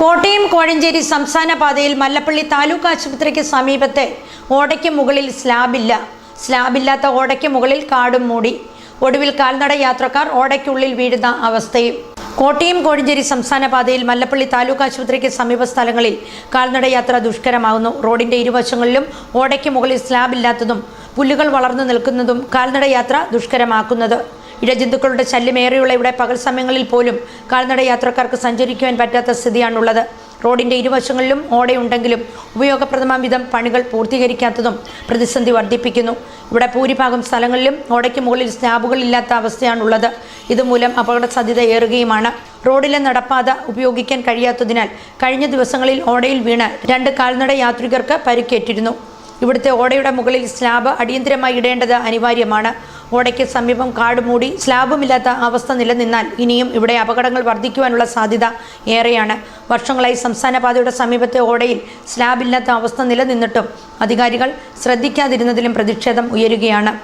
കോട്ടയം കോഴഞ്ചേരി സംസ്ഥാന പാതയിൽ മല്ലപ്പള്ളി താലൂക്ക് ആശുപത്രിക്ക് സമീപത്തെ ഓടയ്ക്ക് മുകളിൽ സ്ലാബില്ല. സ്ലാബില്ലാത്ത ഓടയ്ക്ക് മുകളിൽ കാടും മൂടി. ഒടുവിൽ കാൽനട യാത്രക്കാർ ഓടയ്ക്കുള്ളിൽ വീഴുന്ന അവസ്ഥയും. കോട്ടയം കോഴഞ്ചേരി സംസ്ഥാന പാതയിൽ മല്ലപ്പള്ളി താലൂക്ക് ആശുപത്രിക്ക് സമീപ സ്ഥലങ്ങളിൽ കാൽനട യാത്ര ദുഷ്കരമാകുന്നു റോഡിന്റെ ഇരുവശങ്ങളിലും ഓടയ്ക്ക് മുകളിൽ സ്ലാബില്ലാത്തതും പുല്ലുകൾ വളർന്നു നിൽക്കുന്നതും കാൽനട യാത്ര ദുഷ്കരമാക്കുന്നത്. ഇഴജന്തുക്കളുടെ ശല്യമേറെയുള്ള ഇവിടെ പകൽ സമയങ്ങളിൽ പോലും കാൽനട യാത്രക്കാർക്ക് സഞ്ചരിക്കുവാൻ പറ്റാത്ത സ്ഥിതിയാണുള്ളത്. റോഡിന്റെ ഇരുവശങ്ങളിലും ഓടയുണ്ടെങ്കിലും ഉപയോഗപ്രദമാം വിധം പണികൾ പൂർത്തീകരിക്കാത്തതും പ്രതിസന്ധി വർദ്ധിപ്പിക്കുന്നു. ഇവിടെ ഭൂരിഭാഗം സ്ഥലങ്ങളിലും ഓടയ്ക്ക് മുകളിൽ സ്ലാബുകളില്ലാത്ത അവസ്ഥയാണുള്ളത്. ഇതുമൂലം അപകട സാധ്യത ഏറുകയുമാണ്. റോഡിലെ നടപ്പാത ഉപയോഗിക്കാൻ കഴിയാത്തതിനാൽ കഴിഞ്ഞ ദിവസങ്ങളിൽ ഓടയിൽ വീണ് രണ്ട് കാൽനട യാത്രികർക്ക് പരിക്കേറ്റിരുന്നു. ഇവിടുത്തെ ഓടയുടെ മുകളിൽ സ്ലാബ് അടിയന്തിരമായി ഇടേണ്ടത് അനിവാര്യമാണ്. ഓടയ്ക്ക് സമീപം കാട് മൂടി സ്ലാബുമില്ലാത്ത അവസ്ഥ നിലനിന്നാൽ ഇനിയും ഇവിടെ അപകടങ്ങൾ വർദ്ധിക്കുവാനുള്ള സാധ്യത ഏറെയാണ്. വർഷങ്ങളായി സംസ്ഥാന പാതയുടെ സമീപത്തെ ഓടയിൽ സ്ലാബില്ലാത്ത അവസ്ഥ നിലനിന്നിട്ടും അധികാരികൾ ശ്രദ്ധിക്കാതിരുന്നതിലും പ്രതിഷേധം ഉയരുകയാണ്.